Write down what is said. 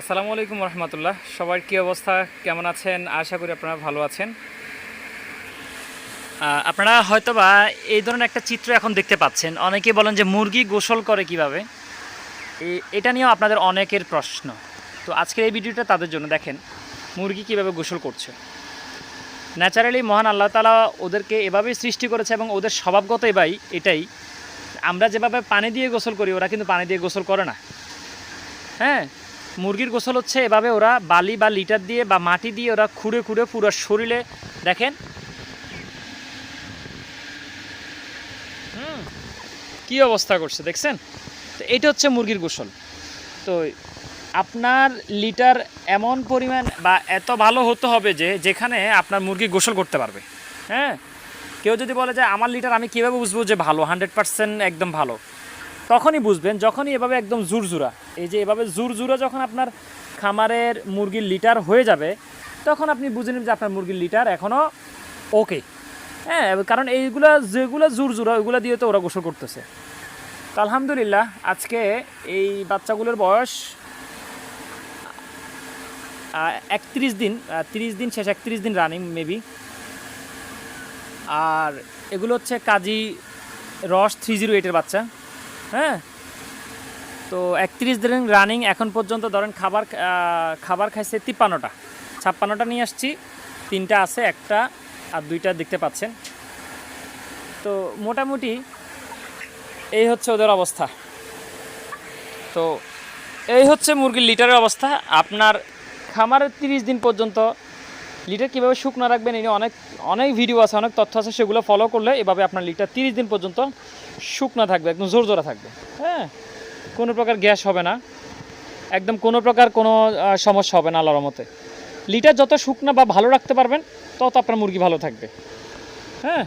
আসসালামু আলাইকুম রহমতুল্লাহ। সবার কী অবস্থা? কেমন আছেন? আশা করি আপনারা ভালো আছেন। আপনারা হয়তোবা এই ধরনের একটা চিত্র এখন দেখতে পাচ্ছেন। অনেকেই বলেন যে মুরগি গোসল করে কীভাবে? এটা নিয়েও আপনাদের অনেকের প্রশ্ন। তো আজকের এই ভিডিওটা তাদের জন্য দেখেন, মুরগি কীভাবে গোসল করছে। ন্যাচারালি মহান আল্লাহ তালা ওদেরকে এভাবেই সৃষ্টি করেছে এবং ওদের স্বভাবগত এবাই এটাই, আমরা যেভাবে পানি দিয়ে গোসল করি, ওরা কিন্তু পানি দিয়ে গোসল করে না। হ্যাঁ? মুরগির গোসল হচ্ছে এভাবে ওরা বালি বা লিটার দিয়ে বা মাটি দিয়ে ওরা খুঁড়ে খুঁড়ে পুরো শরীরে দেখেন। হুম, কী অবস্থা করছে দেখছেন? তো এটা হচ্ছে মুরগির গোসল। তো আপনার লিটার এমন পরিমাণ বা এত ভালো হতে হবে যে যেখানে আপনার মুরগি গোসল করতে পারবে। হ্যাঁ কেউ যদি বলে যে আমার লিটার আমি কীভাবে বুঝব যে ভালো? হান্ড্রেড পার্সেন্ট একদম ভালো। তখনই বুঝবেন যখনই এভাবে একদম জুরজুরা। এই যে এভাবে জুরজুরা যখন আপনার খামারের মুরগির লিটার হয়ে যাবে, তখন আপনি বুঝে নেবেন যে আপনার মুরগির লিটার এখনও ওকে হ্যাঁ কারণ এইগুলা যেগুলো জুরজুরা, ওইগুলো দিয়ে তো ওরা গোসল করতেছে। তো আলহামদুলিল্লাহ, আজকে এই বাচ্চাগুলোর বয়স একত্রিশ দিন তিরিশ দিন শেষ একত্রিশ দিন রানিং মেবি আর এগুলো হচ্ছে কাজী রস থ্রি জিরো এইটের বাচ্চা। হ্যাঁ? তো একত্রিশ দিন রানিং এখন পর্যন্ত ধরেন খাবার খাবার খাইছে তিপ্পান্নটা। ছাপ্পান্নটা নিয়ে আসছি, তিনটা আছে, একটা আর দুইটা দেখতে পাচ্ছেন। তো মোটামুটি এই হচ্ছে ওদের অবস্থা। তো এই হচ্ছে মুরগির লিটারের অবস্থা। আপনার খামারের তিরিশ দিন পর্যন্ত লিটার কীভাবে শুকনো রাখবেন এই অনেক অনেক ভিডিও আছে, অনেক তথ্য আছে, সেগুলো ফলো করলে এভাবে আপনার লিটার তিরিশ দিন পর্যন্ত শুকনো থাকবে, একদম জোর জোরা থাকবে। হ্যাঁ কোনো প্রকার গ্যাস হবে না, একদম কোনো প্রকার কোনো সমস্যা হবে না আল্লাহর মতে লিটার যত শুকনো বা ভালো রাখতে পারবেন, তত আপনার মুরগি ভালো থাকবে। হ্যাঁ